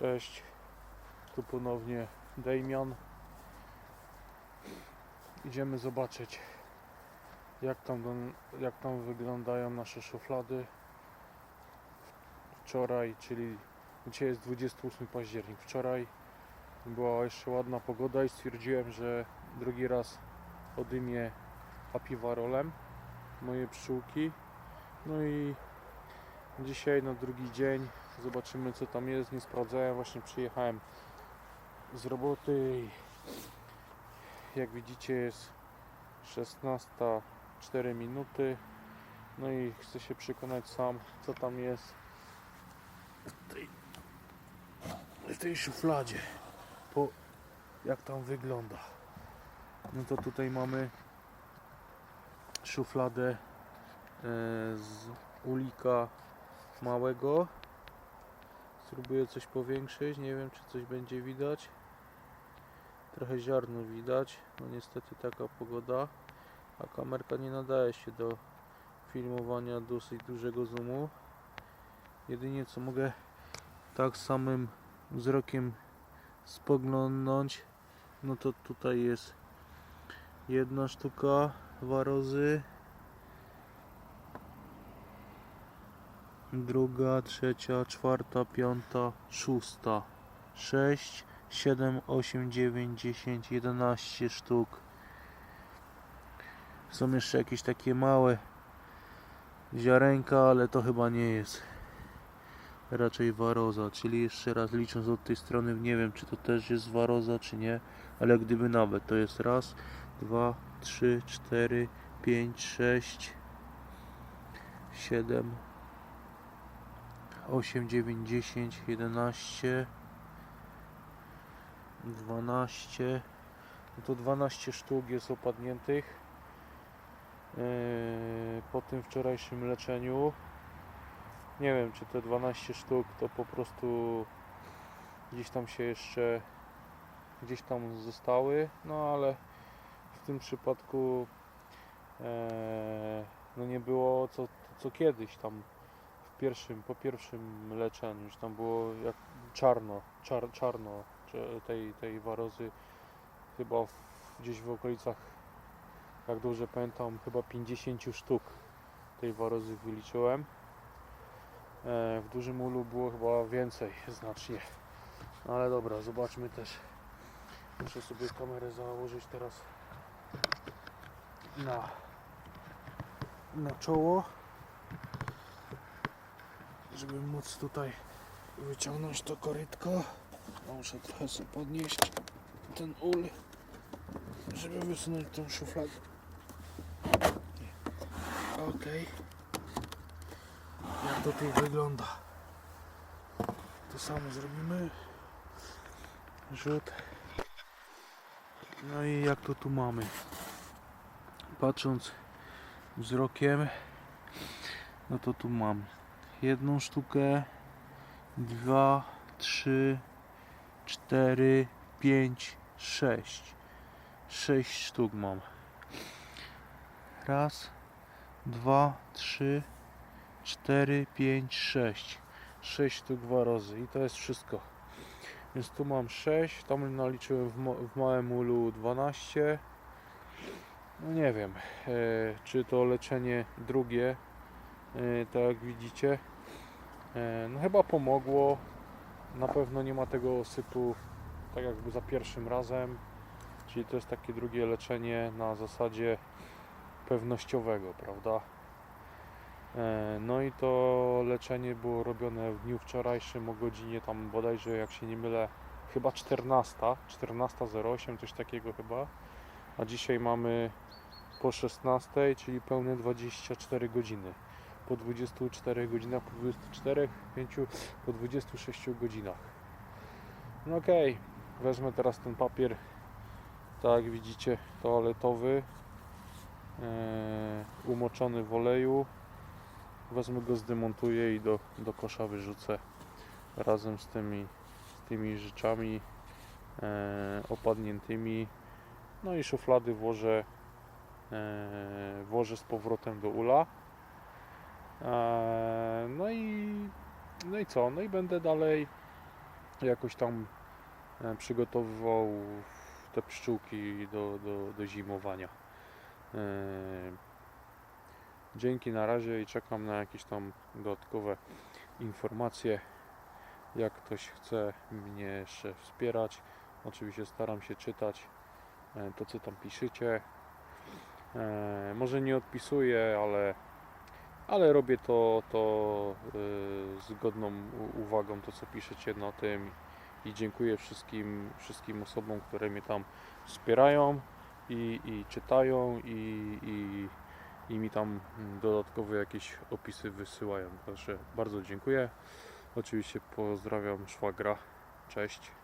Cześć, tu ponownie Damian. Idziemy zobaczyć jak tam, jak tam wyglądają nasze szuflady. Wczoraj, czyli dzisiaj jest 28 październik. Wczoraj była jeszcze ładna pogoda i stwierdziłem, że drugi raz odymię apiwarolem moje pszczółki. No i dzisiaj na drugi dzień zobaczymy co tam jest. Nie sprawdzałem, właśnie przyjechałem z roboty jak widzicie jest 16.04 minuty. No i chcę się przekonać sam co tam jest w tej, w tej szufladzie. Po, jak tam wygląda. No to tutaj mamy szufladę e, z ulika małego. Spróbuję coś powiększyć, nie wiem czy coś będzie widać. Trochę ziarno widać, no niestety taka pogoda, a kamerka nie nadaje się do filmowania dosyć dużego zoomu. Jedynie co mogę tak samym wzrokiem spoglądnąć, no to tutaj jest jedna sztuka warozy, druga, trzecia, czwarta, piąta, szósta, sześć, siedem, osiem, dziewięć, dziesięć, jedenaście sztuk. Są jeszcze jakieś takie małe ziarenka, ale to chyba nie jest raczej waroza, czyli jeszcze raz licząc od tej strony, nie wiem czy to też jest waroza czy nie, ale gdyby nawet to jest raz, dwa, trzy, cztery, pięć, sześć, siedem, 8, 9, 10, 11, 12. No to 12 sztuk jest opadniętych yy, po tym wczorajszym leczeniu. Nie wiem, czy te 12 sztuk to po prostu gdzieś tam się jeszcze gdzieś tam zostały, no ale w tym przypadku e, no nie było co, co kiedyś tam pierwszym, po pierwszym leczeniu, już tam było jak czarno, czar, czarno tej, tej warozy chyba w, gdzieś w okolicach, jak dobrze pamiętam, chyba 50 sztuk tej warozy wyliczyłem. E, w dużym ulu było chyba więcej, znacznie. No ale dobra, zobaczmy też. Muszę sobie kamerę założyć teraz na, na czoło żeby móc tutaj wyciągnąć to korytko. Muszę trochę sobie podnieść ten ul, żeby wysunąć tą szufladę. Ok. Jak to tu wygląda? To samo zrobimy. Rzut. No i jak to tu mamy? Patrząc wzrokiem, no to tu mam jedną sztukę, dwa, trzy, cztery, pięć, sześć. Sześć sztuk mam. Raz, dwa, trzy, cztery, pięć, sześć. Sześć sztuk warozy i to jest wszystko. Więc tu mam 6, tam naliczyłem w, mo- w małym ulu 12. No nie wiem, e, czy to leczenie drugie, e, tak jak widzicie, No chyba pomogło. Na pewno nie ma tego osypu tak jakby za pierwszym razem. Czyli to jest takie drugie leczenie na zasadzie pewnościowego, prawda? E, No i to leczenie było robione w dniu wczorajszym o godzinie tam bodajże jak się nie mylę chyba 14, 14.08 coś takiego chyba. A dzisiaj mamy po 16, czyli pełne 24 godziny po 24 godzinach, po 24, 5, po 26 godzinach. No okej, wezmę teraz ten papier, tak jak widzicie, toaletowy, e, umoczony w oleju. Wezmę go, zdemontuję i do, do kosza wyrzucę razem z tymi, z tymi rzeczami e, opadniętymi. No i szuflady włożę, e, włożę z powrotem do ula. No i, no i co? No i będę dalej jakoś tam e, przygotowywał te pszczółki do, do, do zimowania. E, Dzięki na razie i czekam na jakieś tam dodatkowe informacje. Jak ktoś chce mnie jeszcze wspierać, oczywiście staram się czytać e, to, co tam piszecie. Może nie odpisuję, ale, ale robię to, to e, z godną uwagą, to co piszecie na tym. I dziękuję wszystkim, wszystkim osobom, które mnie tam wspierają i, i czytają i, i, i mi tam mm, dodatkowo jakieś opisy wysyłają. Także bardzo dziękuję. Oczywiście pozdrawiam szwagra. Cześć.